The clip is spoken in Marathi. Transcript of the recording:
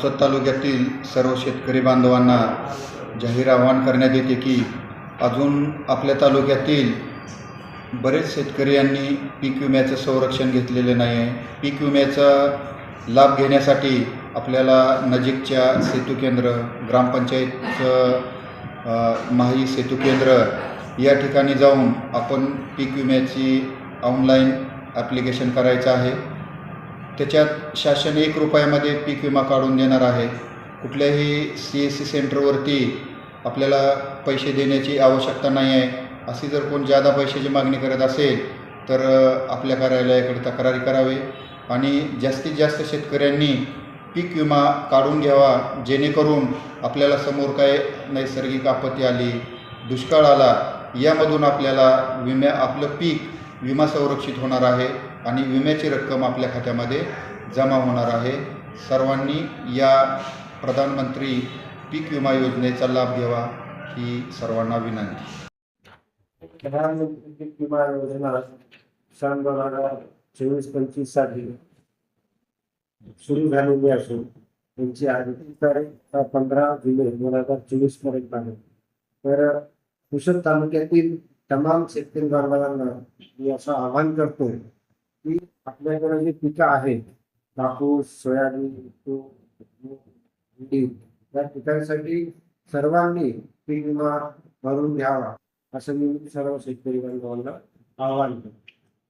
पुसद तालुक्यातील सर्व शेतकरी बांधवांना जाहीर आवाहन करण्यात येते की अजून आपल्या तालुक्यातील बरेच शेतकरी यांनी पीक विम्याचं संरक्षण घेतलेले नाही आहे पीक विम्याचा लाभ घेण्यासाठी आपल्याला नजीकच्या सेतू केंद्र ग्रामपंचायतचं माही सेतू केंद्र या ठिकाणी जाऊन आपण पीक विम्याची ऑनलाईन ॲप्लिकेशन करायचं आहे. त्याच्यात शासन एक रुपयामध्ये पीक विमा काढून देणार आहे. कुठल्याही सी एस सी सेंटरवरती आपल्याला पैसे देण्याची आवश्यकता नाही आहे. अशी जर कोण जादा पैशाची मागणी करत असेल तर आपल्या कार्यालयाकडे तक्रारी करावी आणि जास्तीत जास्त शेतकऱ्यांनी पीक विमा काढून घ्यावा जेणेकरून आपल्याला समोर काय नैसर्गिक आपत्ती आली दुष्काळ आला यामधून आपल्याला विम्या आपलं पीक विमा संरक्षित होणार आहे आणि विम्याची रक्कम आपल्या खात्यामध्ये जमा होणार आहे. सर्वांनी या प्रधानमंत्री पीक विमा योजनेचा लाभ घ्यावा ही सर्वांना विनंती. प्रधानमंत्री पीक विमा योजना सन दोन हजार चोवीस पंचवीससाठी सुरू झालेली असून त्यांची आधी तारीख पंधरा जुलै दोन हजार चोवीसपर्यंत आहे. तर कुशल तालुक्यातील तमाम शेतकरी बांधवांना मी असं आवाहन करतो की आपल्याकडे जी पिकं आहेत कापूस सोयाबीन तूर या पिकांसाठी सर्वांनी पीक विमा भरून घ्यावा असं मी सर्व शेतकरी बांधवांना आवाहन करतो